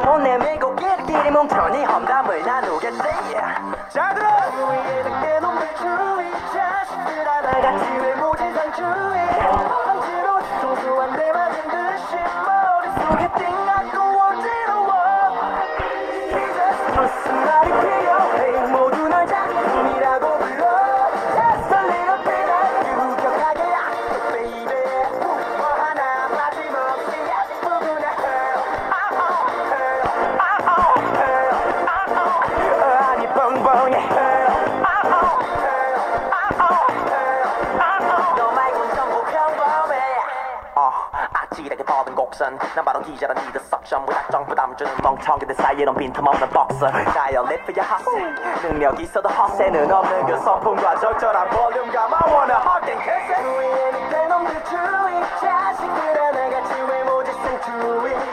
또못 내밀고 끼리끼리 뭉쳐니 험담을 나누겠지. 잘 들어! 위에는 깨놓은 주의 자식들 하나같이 외모지상 주의 한지로 소소한 내 맞은 듯이 머릿속에 띵하고 아찔하게 뻗은 곡선 난 바로 기자란 니들 석션 무작정 부담 주는 멍청이들 사이에 넌 빈틈없는 박서 자연 리프야 핫세. 능력 있어도 헛세는 없는 그 성품과 적절한 볼륨감 I wanna hug and kiss it 위에는 그놈들 주의 자식들 하나같이 외모지상 주의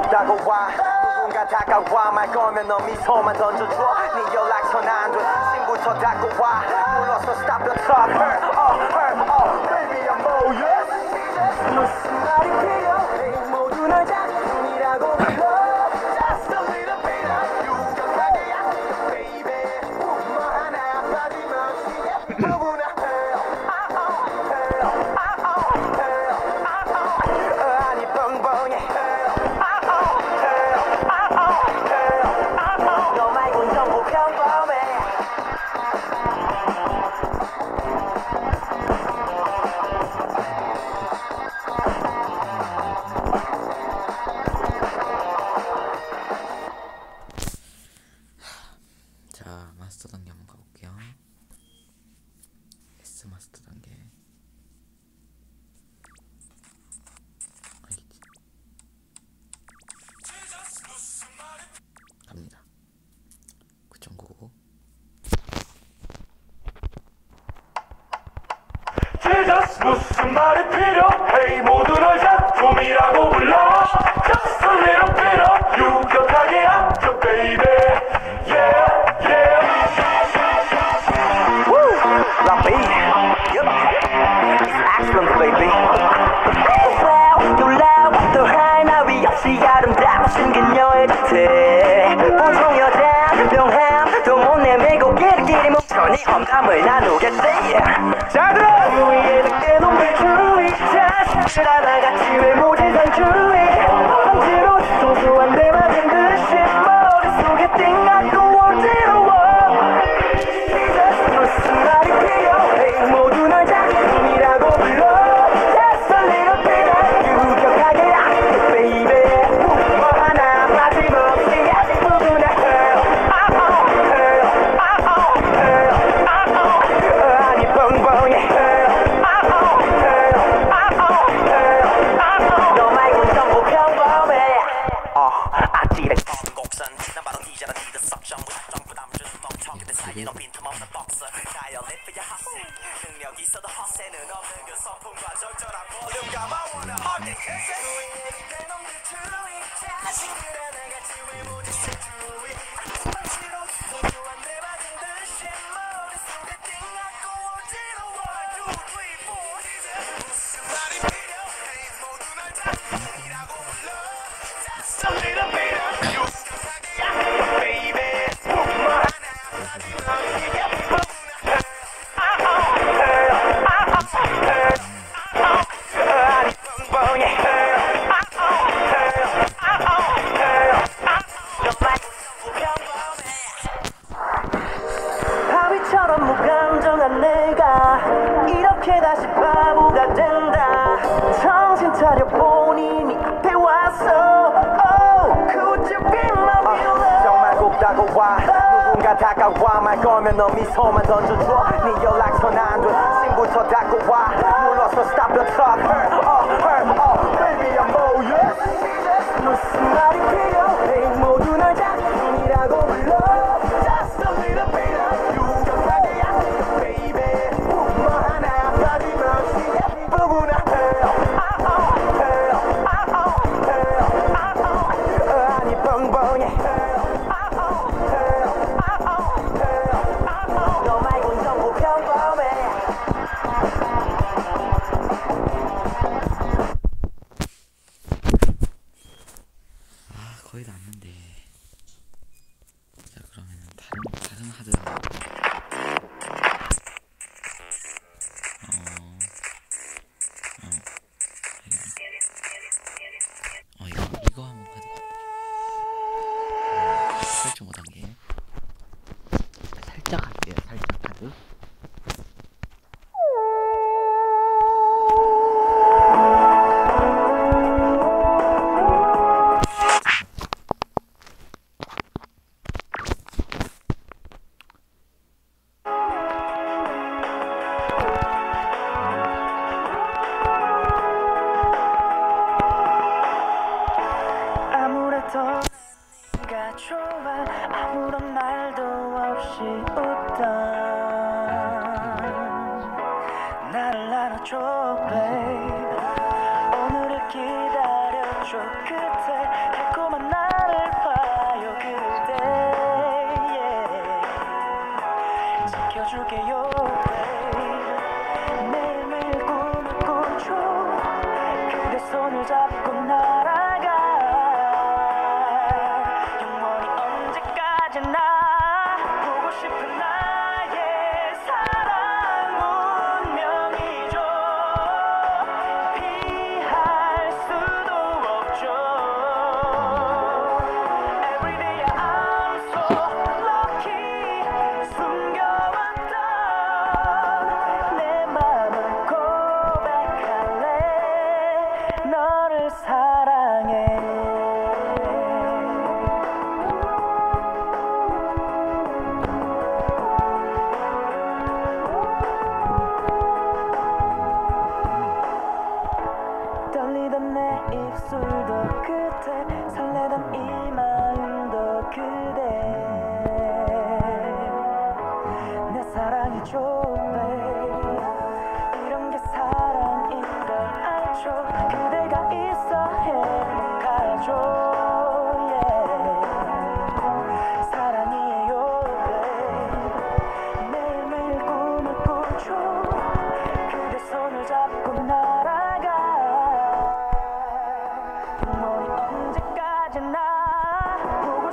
꼭 다가와. 누군가 다가와. 말 거면 너 미소만 던져줘. 네 연락처 난돼. 친구터 다가와. 불러서 stop the talk her oh her oh. Baby I'm all yes. 무슨 말이 필요 무슨 말이 필요해? 모두 널 작품이라고 불러. Just a little bit of 뭉쳐니 험담을 나누겠지 잘 들어 위에는 깨놓은 주의 자식들 하나같이 외모 있어도 헛세는 없는 그 성품과 적절한 볼륨감 I wanna hug and kiss it 내 놈들 주의 자식들 하나같이 외모지상 주의 망치로 소소한 내 맞은 듯이 머릿속에 띵하고 어지러워. Two, three, four 이제 무슨 말이 필요해? 모두 날 작품이라고 불러. Just a little bit 한번 무감정한 내가 이렇게 다시 바보가 된다. 정신 차려 본인이 앞에 왔어. Oh, Could you be my hero 정말 꼭 다가와. 누군가 다가와 말 걸면 너 미소만 던져줘. 네 연락선 안돼 친구터 다가와. 물러서 stop the truck. Her, oh, her, oh, baby I'm oh, all yours 무슨 말이 필요 Thank.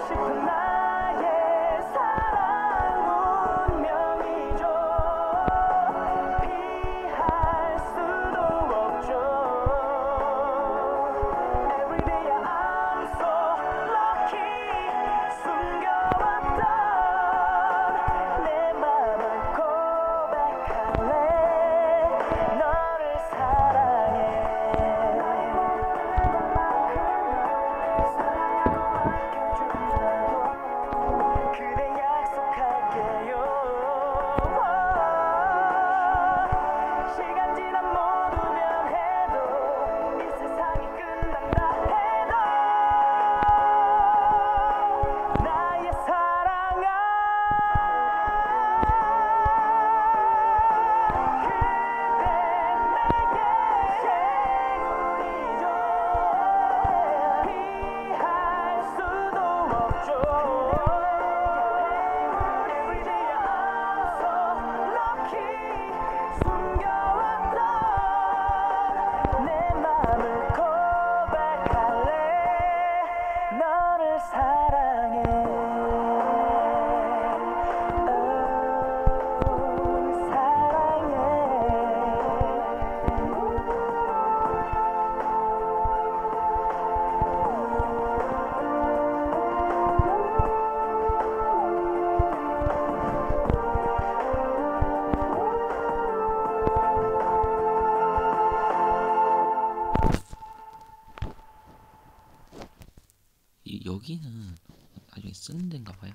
Washington. 여기는 나중에 쓰는 데인가 봐요.